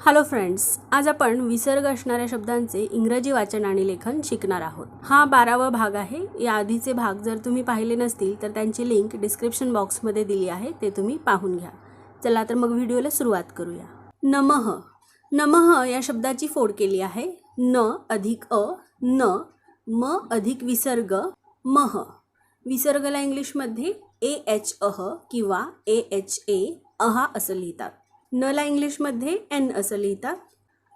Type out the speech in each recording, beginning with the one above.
Hello friends आज आपण विसर्ग असणाऱ्या शब्दांचे इंग्रजी वाचन आणि लेखन शिकणार आहोत. हा बारावा भाग आहे. या आधीचे भाग जर तुम्ही पाहिले नसतील तर त्यांची लिंक डिस्क्रिप्शन बॉक्समध्ये दिली आहे. ते तुम्ही पाहून घ्या. चला तर मग व्हिडिओला सुरुवात करूया. नमः. नमः या शब्दाची फोड केली आहे. न अधिक अ न म अधिक विसर्ग मह. विसर्गला इंग्लिशमध्ये ए एच अह किंवा ए एच ए अहा असं लिहितात. नला इंग्लिशमध्ये एन असं लिहितात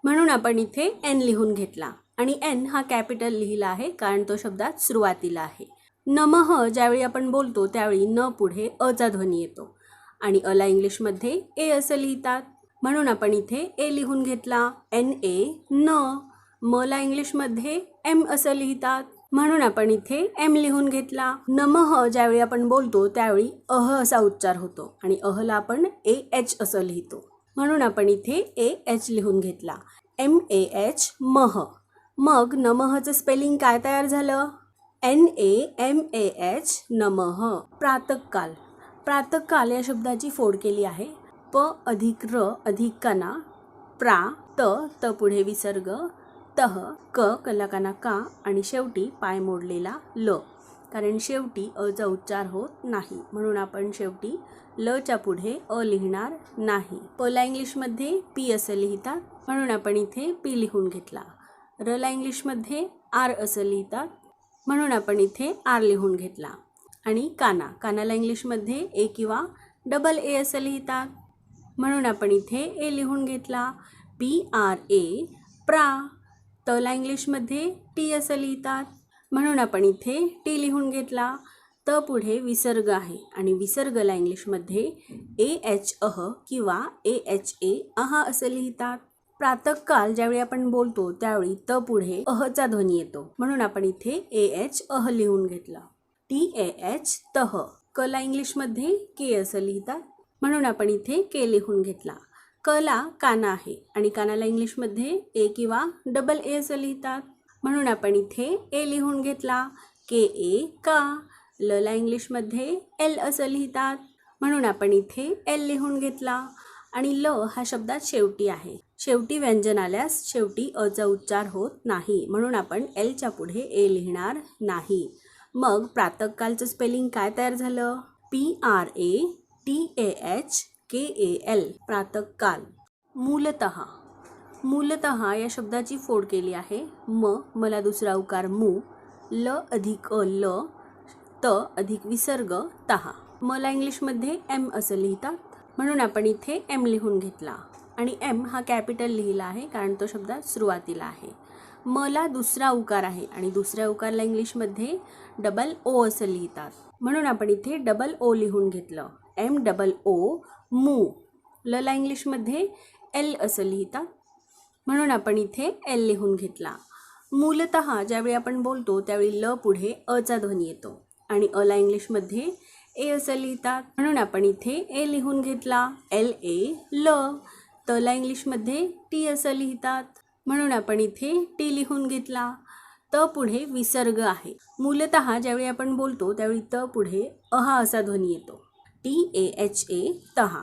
म्हणून आपण इथे एन लिहून घेतला. आणि एन हा कॅपिटल लिहिला आहे कारण तो शब्दात सुरुवातीला आहे. नमः ज्यावेळी आपण बोलतो त्यावेळी न पुढे अचा ध्वनी येतो. आणि अला इंग्लिशमध्ये ए असं लिहितात. म्हणून आपण इथे ए लिहून घेतला. एन ए न. मला इंग्लिशमध्ये एम असं लिहितात. म्हणून आपण इथे एम लिहून घेतला. नमः ज्यावेळी आपण बोलतो त्यावेळी अह असा उच्चार होतो आणि अहला आपण ए एच असं लिहितो. म्हणून आपण इथे ए एच लिहून घेतला. एम ए एच मह. मग नमःचं स्पेलिंग काय तयार झालं? N A M A H नमः. प्रातकाल. प्रातकाल या शब्दाची फोड केली आहे. प अधिक र अधिक कना प्रा त त पुढे विसर्ग. तह क कलाकाना का आणि शेवटी पाय मोडलेला ल. कारण शेवटी अचा उच्चार होत नाही. म्हणून आपण शेवटी लच्या पुढे अ लिहिणार नाही. पला इंग्लिशमध्ये पी असं लिहितात. म्हणून आपण इथे पी लिहून घेतला. रला इंग्लिशमध्ये आर असं लिहितात. म्हणून आपण इथे आर लिहून घेतला. आणि काना. कानाला इंग्लिशमध्ये ए किंवा डबल ए असं लिहितात. म्हणून आपण इथे ए लिहून घेतला. पी आर ए प्रा तला इंग्लिशमध्ये टी असं लिहितात. म्हणून आपण इथे टी लिहून घेतला. त पुढे विसर्ग आहे आणि विसर्गला इंग्लिशमध्ये ए एच अह किंवा ए एच ए अह असं लिहितात. प्रातकाल ज्यावेळी आपण बोलतो त्यावेळी त पुढे अहचा ध्वनी येतो. म्हणून आपण इथे ए एच अह लिहून घेतलं. टी ए एच तह. कला इंग्लिशमध्ये के असं लिहितात. म्हणून आपण इथे के लिहून घेतला. कला काना आहे. आणि कानाला इंग्लिशमध्ये ए किंवा डबल ए असं लिहितात. म्हणून आपण इथे ए लिहून घेतला. के ए का. लला इंग्लिशमध्ये एल असं लिहितात. म्हणून आपण इथे एल लिहून घेतला. आणि ल हा शब्दात शेवटी आहे. शेवटी व्यंजन आल्यास शेवटी अचा उच्चार होत नाही. म्हणून आपण एलच्या पुढे ए लिहिणार नाही. मग प्रातकालचं स्पेलिंग काय तयार झालं? P R A T A H K A L प्रातकाल. मूलतः मूलतः या शब्दाची फोड केली आहे. म मला दुसरा उकार मू ल अधिक अ ल त अधिक विसर्ग तहा मला इंग्लिशमध्ये एम असं लिहितात. म्हणून आपण इथे एम लिहून घेतला. आणि एम हा कॅपिटल लिहिला आहे कारण तो शब्दात सुरुवातीला आहे. मला दुसरा उकार आहे आणि दुसऱ्या उकारला इंग्लिशमध्ये डबल ओ असं लिहितात. म्हणून आपण इथे डबल ओ लिहून घेतलं. एम डबल ओ मू. लला इंग्लिशमध्ये एल असं लिहितात म्हणून आपण इथे एल लिहून घेतला. मूलत ज्यावेळी आपण बोलतो त्यावेळी ल पुढे अचा ध्वनी येतो आणि अला इंग्लिशमध्ये ए असं लिहितात म्हणून आपण इथे ए लिहून घेतला. एल ए ल. तला इंग्लिशमध्ये टी असं लिहितात. म्हणून आपण इथे टी लिहून घेतला. त पुढे विसर्ग आहे. मूलत ज्यावेळी आपण बोलतो त्यावेळी त पुढे अहा असा ध्वनी येतो. टी ए एच ए तहा.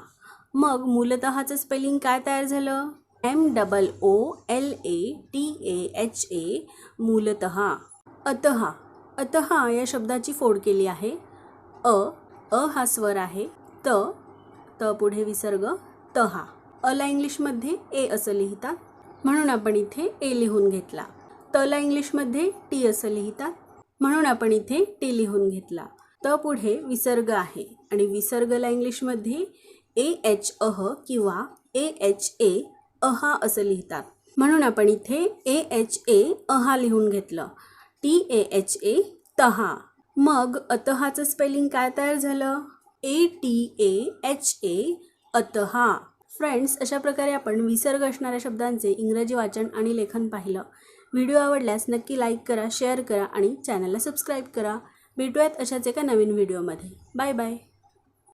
मग मूलतःचं स्पेलिंग काय तयार झालं? M double O L A T A H A मूलतः अतः. अतः या शब्दाची फोड केली आहे. अ अ हा स्वर आहे. त त पुढे विसर्ग तहा. अला इंग्लिशमध्ये ए असं लिहितात. म्हणून आपण इथे ए लिहून घेतला. तला इंग्लिशमध्ये टी असं लिहितात. म्हणून आपण इथे टी लिहून घेतला. त पुढे विसर्ग आहे. आणि विसर्गला इंग्लिशमध्ये ए एच अह किंवा ए एच ए अहा असं लिहितात. म्हणून आपण इथे ए एच ए अहा लिहून घेतलं. टी ए एच ए तहा. मग अतहाचं स्पेलिंग काय तयार झालं? A T A H A अतहा. Friends अशा प्रकारे आपण विसर्ग असणाऱ्या शब्दांचे इंग्रजी वाचन आणि लेखन पाहिलं. व्हिडिओ आवडल्यास नक्की लाईक करा शेअर करा आणि चॅनलला सबस्क्राईब करा. भेटूयात अशाच एका नवीन व्हिडिओमध्ये. Bye bye.